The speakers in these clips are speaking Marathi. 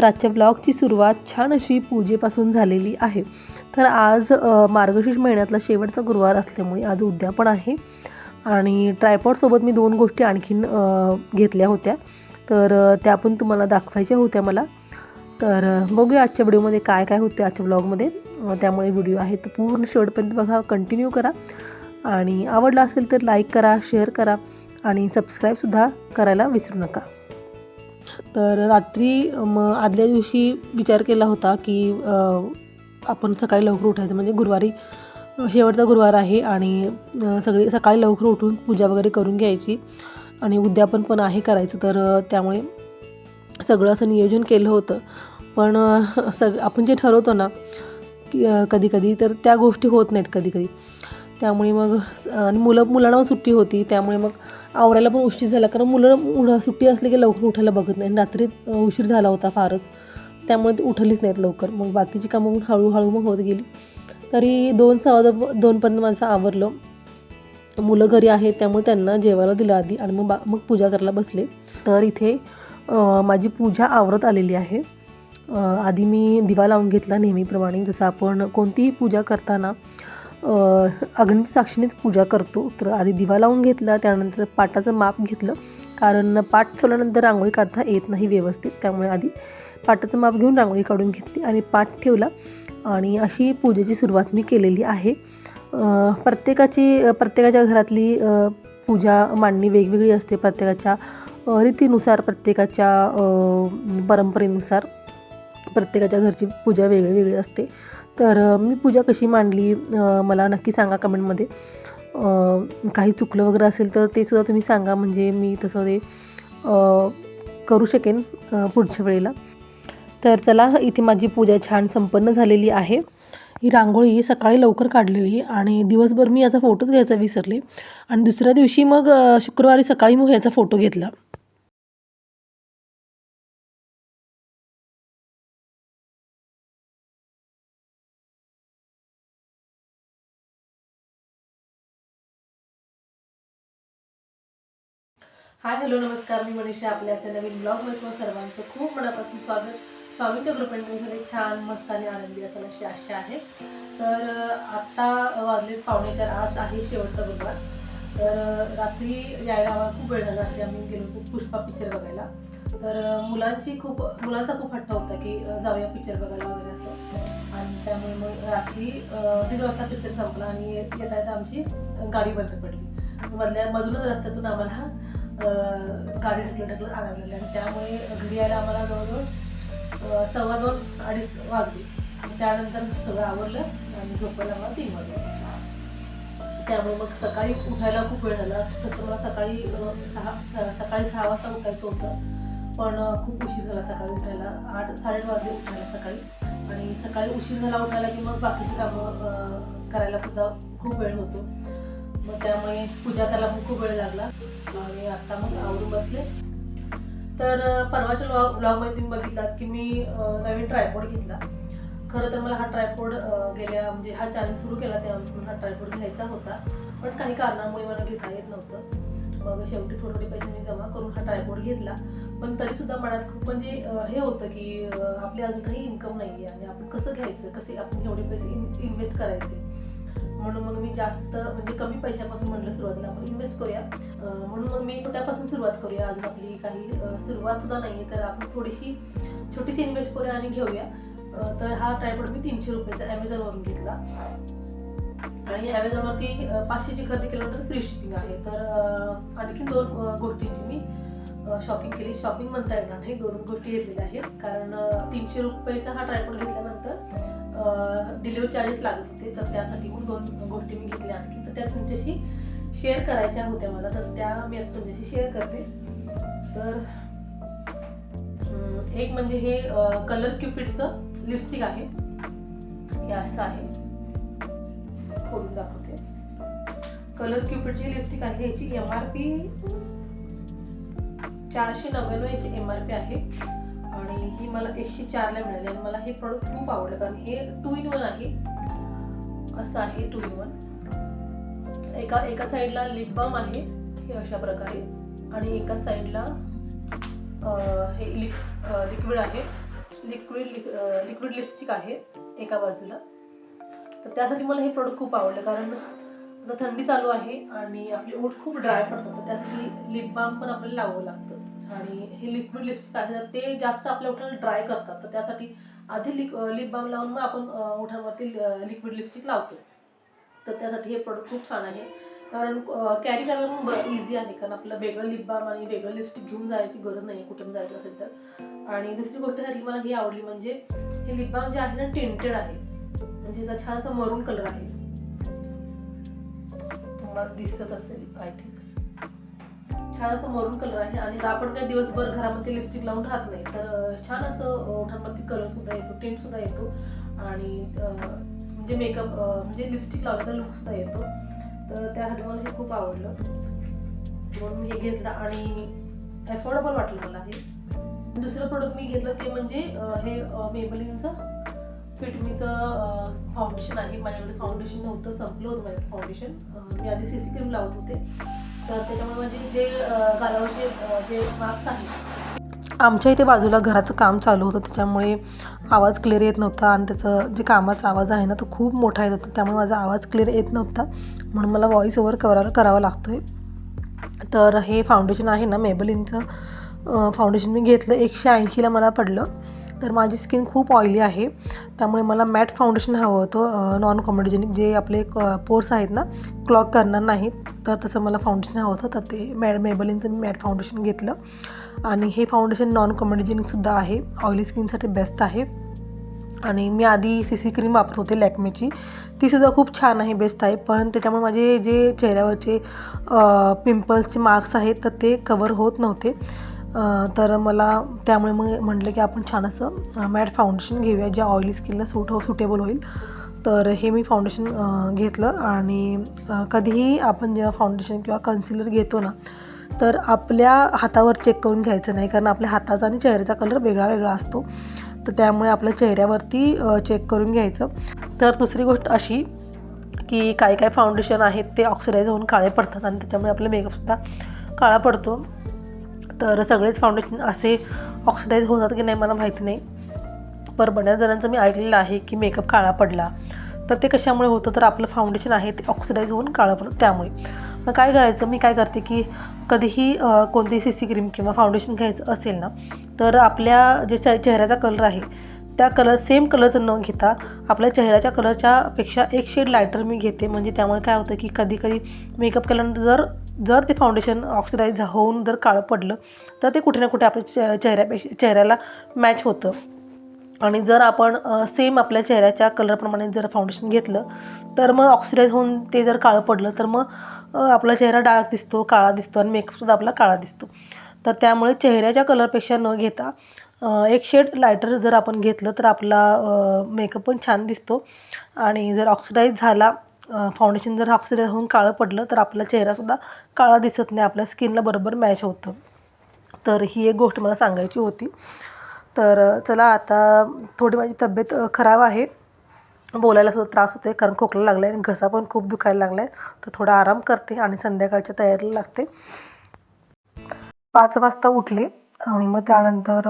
तर आजच्या ब्लॉगची सुरुवात छान अशी पूजेपासून झालेली आहे. तर आज मार्गशीर्ष महिन्यातला शेवटचा गुरुवार असल्यामुळे आज उद्या पण आहे. आणि ट्रायपॉडसोबत मी दोन गोष्टी आणखीन घेतल्या होत्या. तर त्या पण तुम्हाला दाखवायच्या होत्या मला. तर बघूया आजच्या व्हिडिओमध्ये काय काय होते आजच्या ब्लॉगमध्ये. त्यामुळे व्हिडिओ आहे तर पूर्ण शेवटपर्यंत बघा कंटिन्यू करा. आणि आवडला असेल तर लाईक करा शेअर करा. आणि सबस्क्राईबसुद्धा करायला विसरू नका. तर रात्री मग आदल्या दिवशी विचार केला होता की आपण सकाळी लवकर उठायचं. म्हणजे गुरुवारी शेवटचा गुरुवार आहे आणि सगळी सकाळी लवकर उठून पूजा वगैरे करून घ्यायची आणि उद्यापन पण आहे करायचं. तर त्यामुळे सगळं असं नियोजन केलं होतं. पण सग आपण जे ठरवतो ना की कधी कधी तर त्या गोष्टी होत नाहीत कधी कधी त्यामुळे मग आणि मुलं मुलांना पण सुट्टी होती त्यामुळे मग आवरायला पण उशीर झाला. कारण मुलं मुलं सुट्टी असली की लवकर उठायला बघत नाही रात्री उशीर झाला होता फारच. त्यामुळे ते उठलीच नाहीत लवकर. मग बाकीची कामं पण हळूहळू मग होत गेली. तरी दोन सव्वा दोनपर्यंत माझं आवरलं. मुलं घरी आहेत त्यामुळे त्यांना जेवायला दिलं आधी. आणि मग बा मग पूजा करायला बसले. तर इथे माझी पूजा आवरत आलेली आहे. आधी मी दिवा लावून घेतला नेहमीप्रमाणे. जसं आपण कोणतीही पूजा करताना अग्नीच्या साक्षीनेच पूजा करतो. तर आधी दिवा लावून घेतला त्यानंतर पाटाचं माप घेतलं. कारण पाट ठेवल्यानंतर रांगोळी काढता येत नाही व्यवस्थित. त्यामुळे आधी पाटाचं माप घेऊन रांगोळी काढून घेतली आणि पाट ठेवला. आणि अशी पूजेची सुरुवात मी केलेली आहे. प्रत्येकाची प्रत्येकाच्या घरातली पूजा मांडणी वेगवेगळी असते. प्रत्येकाच्या रीतीनुसार प्रत्येकाच्या परंपरेनुसार प्रत्येकाच्या घरची पूजा वेगळी वेगळी असते. तर मी पूजा कशी मांडली मला नक्की सांगा कमेंटमध्ये. काही चुकलं वगैरे असेल तर ते सुद्धा तुम्ही सांगा म्हणजे मी तसं ते करू शकेन पुढच्या वेळेला. तर चला इथे माझी पूजा छान संपन्न झालेली आहे. ही रांगोळी सकाळी लवकर काढलेली आणि दिवसभर मी याचा फोटोच घ्यायचा विसरले. आणि दुसऱ्या दिवशी मग शुक्रवारी सकाळी मग याचा फोटो घेतला. हाय हॅलो नमस्कार. मी मनीषा आपल्या नवीन ब्लॉगमध्ये तुम्हा सर्वांचं खूप मनापासून स्वागत. स्वामीच्या कृपेने तुम्ही सगळे छान मस्त आणि आनंदी असाल अशी आशा आहे. तर आत्ता वाजले पावणे चार आज आहे शेवटचा गुरुवार तर रात्री यायला आम्हाला खूप वेळ झाला. रात्री आम्ही गेलो खूप पुष्पा पिक्चर बघायला. तर मुलांची खूप मुलांचा खूप हट्ट होता की जाऊया पिक्चर बघायला वगैरे असं. आणि त्यामुळे मग रात्री दीड वाजता पिक्चर संपला आणि येता येता आमची गाडी बंद पडली. मधल्या मधूनच रस्त्यातून आम्हाला गाडी ढकलत ढकलत आणावी आणि त्यामुळे घरी यायला आम्हाला जवळजवळ सव्वा दोन अडीच वाजली. त्यानंतर सगळं आवरलं आणि झोपायला आम्हाला तीन वाजले. त्यामुळे मग सकाळी उठायला खूप वेळ झाला. तसं मला सकाळी सहा सकाळी सहा वाजता उठायचं होतं. पण खूप उशीर झाला सकाळी उठायला. आठ साडेआठ वाजले उठायला सकाळी. आणि सकाळी उशीर झाला उठायला की मग बाकीची कामं करायला सुद्धा खूप वेळ होतो. मग त्यामुळे पूजा करायला पण खूप वेळ लागला. आणि आता मग आवरून बसले. तर परवाच्या ब्लॉग ब्लॉगमध्ये तुम्ही बघितलात की मी नवीन ट्रायपॉड घेतला. खरं तर मला हा ट्रायपॉड गेल्या म्हणजे हा चॅलेंज सुरू केला त्यावेळेस हा ट्रायपॉड घ्यायचा होता. पण काही कारणामुळे मला घेता येत नव्हतं. मग शेवटी थोडे थोडे पैसे मी जमा करून हा ट्रायपॉड घेतला. पण तरी सुद्धा मनात खूप म्हणजे हे होतं की आपली अजून काही इन्कम नाही आहे आणि आपण कसं घ्यायचं? कसे आपण एवढे पैसे इन्व्हेस्ट करायचे? म्हणून मग मी जास्त म्हणजे कमी पैशापासून म्हटलं सुरुवातीला आपण इन्व्हेस्ट करूया. म्हणून मग मी छोट्यापासून सुरुवात करूया? अजून आपली काही सुरुवात सुद्धा नाही आहे तर आपण थोडीशी छोटीशी इन्व्हेस्ट करूया आणि घेऊया. तर हा ट्रायपॉड मी तीनशे रुपयाचा ॲमेझॉनवरून घेतला. आणि ॲमेझॉनवरती पाचशेची खरेदी केल्यानंतर फ्री शिपिंग आहे. तर आणखी दोन गोष्टींची मी शॉपिंग केली. शॉपिंग म्हणता येणार नाही. दोन गोष्टी घेतलेल्या आहेत. कारण तीनशे रुपयाचा हा ट्रायपॉड घेतल्यानंतर डिलिव्हरी चार्जेस लागत होते. तर त्यासाठी पण दोन गोष्टी मी घेतल्या आणखी तर त्या तुमच्याशी शेअर करायच्या होत्या मला. तर त्या मी आता तुमच्याशी शेअर करते. तर एक म्हणजे हे कलर क्युपिडचं लिपस्टिक आहे. हे असं आहे. खोलून दाखवते. कलर क्युपिडची लिपस्टिक आहे. याची एम आर पी चारशे नव्याण्णव याची एम आर पी आहे. आणि ही मला एकशे चारला मिळाली आणि मला हे प्रॉडक्ट खूप आवडलं कारण हे टू इन वन आहे. असं आहे टू इन वन एका एका साईडला लिप बाम आहे हे अशा प्रकारे. आणि एका साईडला हे लिप लिक्विड आहे. लिक्विड लिक्विड लिपस्टिक आहे एका बाजूला. तर त्यासाठी मला हे प्रोडक्ट खूप आवडलं कारण आता थंडी चालू आहे आणि आपली ओठ खूप ड्राय पडतात. तर त्यासाठी लिप बाम पण आपल्याला लावावं लागतं. आणि हे लिक्विड लिपस्टिक आहे ना ते जास्त आपल्या ओठाला ड्राय करतात. तर त्यासाठी आधी लिप लिप बाम लावून मग आपण ओठांवरती लिक्विड लिपस्टिक लावतो. तर त्यासाठी हे प्रोडक्ट खूप छान आहे. कारण कॅरी करायला पण इझी आहे कारण आपलं वेगळं लिप बाम आणि वेगळं लिपस्टिक घेऊन जायची गरज नाही आहे कुठून जायचं असेल तर. आणि दुसरी गोष्ट ह्यातली मला ही आवडली म्हणजे हे लिप बाम जे आहे ना टिंटेड आहे. म्हणजे याचा छान असा मरून कलर आहे. तुम्हाला दिसत असेल आय थिंक छान असं मरून कलर आहे आणि आपण काही दिवसभर घरामध्ये लिपस्टिक लावून राहत नाही तर छान असं ओठांमध्ये कलर सुद्धा येतो टेंट सुद्धा येतो आणि म्हणजे मेकअप म्हणजे लिपस्टिक लावल्याचा लुक सुद्धा येतो. तर त्यासाठी मला हे खूप आवडलं. म्हणून मी हे घेतलं आणि अफोर्डेबल वाटलं मला हे. दुसरं प्रोडक्ट मी घेतलं ते म्हणजे हे मेबलिनचं फिटमीचं फाउंडेशन आहे. माझ्याकडे फाउंडेशन नव्हतं संपलं होतं माझ्याकडे फाउंडेशन मी आधी सी सी क्रीम लावत होते. तर त्याच्यामुळे म्हणजे जे गालावरचे जे मार्क्स आहेत. आमच्या इथे बाजूला घराचं काम चालू होतं त्याच्यामुळे आवाज क्लिअर येत नव्हता आणि त्याचं जे कामाचा आवाज आहे ना तो खूप मोठा येत होता. त्यामुळे माझा आवाज क्लिअर येत नव्हता. म्हणून मला व्हॉईस ओव्हर करायला करावा लागतो आहे तर हे फाउंडेशन आहे ना मेबलिनचं फाउंडेशन मी घेतलं. एकशे ऐंशीला मला पडलं. तर माझी स्किन खूप ऑइली आहे. त्यामुळे मला मॅट फाउंडेशन हवं होतं नॉन कॉमेडिजेनिक जे आपले क पोर्स आहेत ना क्लॉक करणार नाहीत. तर तसं मला फाउंडेशन हवं होतं तर ते मॅड मेबलिनचं मी मॅट फाउंडेशन घेतलं. आणि हे फाउंडेशन नॉन कॉमेडिजेनिकसुद्धा आहे ऑइली स्किनसाठी बेस्ट आहे. आणि मी आधी सी सी क्रीम वापरत होते लॅक्मेची. तीसुद्धा खूप छान आहे बेस्ट आहे. पण त्याच्यामुळे माझे जे चेहऱ्यावरचे पिंपल्सचे मार्क्स आहेत तर ते कवर होत नव्हते. तर मला त्यामुळे मग म्हटलं की आपण छान असं मॅट फाउंडेशन घेऊया ज्या ऑइली स्किनला सूट हो सुटेबल होईल. तर हे मी फाउंडेशन घेतलं आणि कधीही आपण जेव्हा फाउंडेशन किंवा कन्सिलर घेतो ना तर आपल्या हातावर चेक करून घ्यायचं नाही कारण आपल्या हाताचा आणि चेहऱ्याचा कलर वेगळा वेगळा असतो. तर त्यामुळे आपल्या चेहऱ्यावरती चेक करून घ्यायचं. तर दुसरी गोष्ट अशी की काही काही फाउंडेशन आहेत ते ऑक्सिडाईज होऊन काळे पडतात आणि त्याच्यामुळे आपला मेकअपसुद्धा काळा पडतो. तर सगळेच फाउंडेशन असे ऑक्सिडाईज होतात की नाही मला माहिती नाही. पर बऱ्याच जणांचं मी ऐकलेलं आहे की मेकअप काळा पडला. तर ते कशामुळे होतं? तर आपलं फाउंडेशन आहे ते ऑक्सिडाईज होऊन काळं पडतं त्यामुळे. मग काय करायचं? मी काय करते की कधीही कोणतीही सी सी क्रीम किंवा फाउंडेशन घ्यायचं असेल ना तर आपल्या जे चेहऱ्याचा कलर आहे त्या कलर सेम कलरचं न घेता आपल्या चेहऱ्याच्या कलरच्या पेक्षा एक शेड लायटर मी घेते. म्हणजे त्यामुळे काय होतं की कधी कधी मेकअप केल्यानंतर जर जर ते फाउंडेशन ऑक्सिडाईज होऊन जर काळं पडलं तर ते कुठे ना कुठे आपल्या चे चेहऱ्यापेक्षा चेहऱ्याला मॅच होतं. आणि जर आपण सेम आपल्या चेहऱ्याच्या कलरप्रमाणे जर फाउंडेशन घेतलं तर मग ऑक्सिडाईज होऊन ते जर काळं पडलं तर मग आपला चेहरा डार्क दिसतो काळा दिसतो आणि मेकअपसुद्धा आपला काळा दिसतो. तर त्यामुळे चेहऱ्याच्या कलरपेक्षा न घेता एक शेड लायटर जर आपण घेतलं तर आपला मेकअप पण छान दिसतो. आणि जर ऑक्सिडाईज झाला फाउंडेशन जर ऑक्सिडाईज होऊन काळं पडलं तर आपला चेहरासुद्धा काळा दिसत नाही. आपल्या स्किनला बरोबर मॅच होतं. तर ही एक गोष्ट मला सांगायची होती. तर चला आता थोडी माझी तब्येत खराब आहे. बोलायला सुद्धा त्रास होते कारण खोकला लागला आहे आणि घसा पण खूप दुखायला लागला आहे तर थोडा आराम करते आणि संध्याकाळच्या तयारीला लागते. पाच वाजता उठले आणि मग त्यानंतर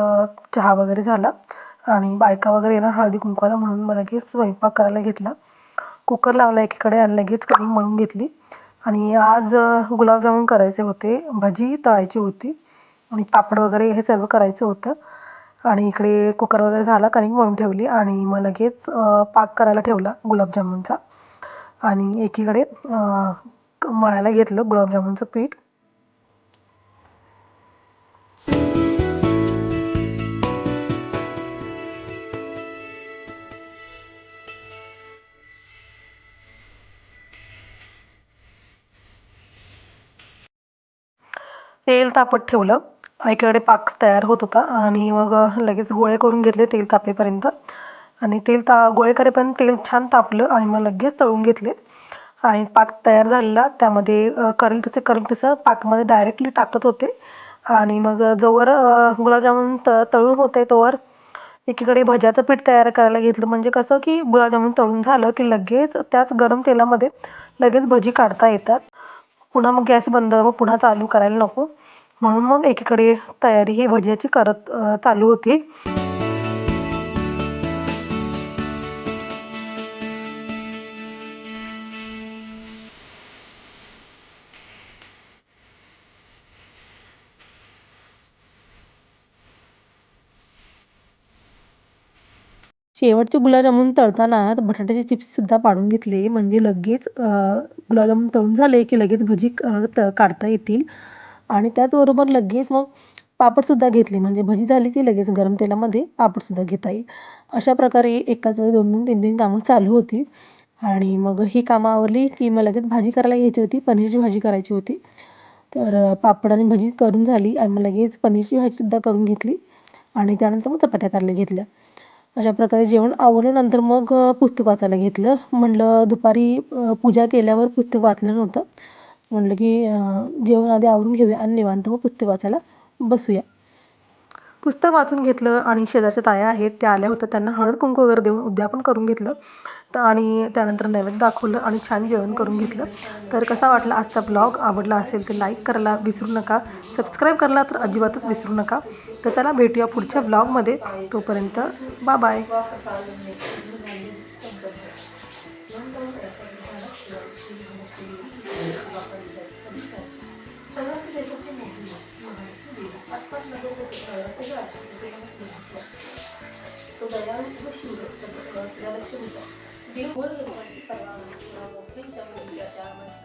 चहा वगैरे झाला. आणि बायका वगैरे येणार हळदी कुंकवाला म्हणून मला लगेच स्वयंपाक करायला घेतला. कुकर लावला एकीकडे आणि लगेच कढी मळून घेतली. आणि आज गुलाबजामुन करायचे होते भजी तळायची होती आणि पापड वगैरे हे सर्व करायचं होतं. आणि इकडे कुकर वगैरे झाला कणिक मळून ठेवली आणि मग लगेच पाक करायला ठेवला गुलाबजामुनचा. आणि एकीकडे क- मळायला घेतलं गुलाबजामुनचं पीठ. तेल तापत ठेवलं. एकीकडे पाक तयार होत होता आणि मग लगेच गोळे करून घेतले तेल तापेपर्यंत. आणि तेल ता गोळे करेपर्यंत तेल छान तापलं आणि मग लगेच तळून घेतले. आणि पाक तयार झालेला त्यामध्ये करेल तसे करेल तसं पाकमध्ये डायरेक्टली टाकत होते. आणि मग जोवर गुलाबजामुन त तळून होते तोवर एकीकडे भज्याचं पीठ तयार करायला घेतलं. म्हणजे कसं की गुलाबजामुन तळून झालं की लगेच त्याच गरम तेलामध्ये लगेच भजी काढता येतात. पुन्हा मग गॅस बंद व पुन्हा चालू करायला नको. म्हणून मग एकीकडे तयारी ही भज्याची करत चालू होती. शेवटचे गुलाबजामून तळताना बटाट्याचे चिप्स सुद्धा पाडून घेतले. म्हणजे लगेच गुलाबजामून तळून झाले की लगेच भजी काढता येतील. आणि त्याचबरोबर लगेच मग पापडसुद्धा घेतले. म्हणजे भजी झाली की लगेच गरम तेलामध्ये पापडसुद्धा घेता येईल. अशा प्रकारे एकाच वेळी दोन दोन तीन तीन कामं चालू होती. आणि मग ही कामं आवरली की मग लगेच भाजी करायला घ्यायची होती. पनीरची भाजी करायची होती. तर पापड आणि भजी करून झाली आणि मग लगेच पनीरची भाजीसुद्धा करून घेतली. आणि त्यानंतर मग चपात्या करायला घेतल्या. अशा प्रकारे जेवण आवरल्यानंतर मग पुस्तक वाचायला घेतलं. म्हणलं दुपारी पूजा केल्यावर पुस्तक वाचलं नव्हतं. म्हणलं की जेवण आधी आवरून घेऊया आणि निवांत मग पुस्तक वाचायला बसूया. पुस्तक वाचून घेतलं आणि शेजारच्या ताया आहेत त्या आल्या होत्या त्यांना हळद कुंकू वगैरे देऊन उद्यापन करून घेतलं. तर आणि त्यानंतर नैवेद्य दाखवलं आणि छान जेवण करून घेतलं. तर कसा वाटला आजचा ब्लॉग? आवडला असेल तर लाईक करायला विसरू नका. सबस्क्राईब करायला तर अजिबातच विसरू नका. तर चला भेटूया पुढच्या ब्लॉगमध्ये. तोपर्यंत बा बाय. отважно вызвать пожарки за бизнеса. Подавали в эфире, для всего. Белый, пожалуйста, пожалуйста, пожалуйста, пожалуйста, пожалуйста,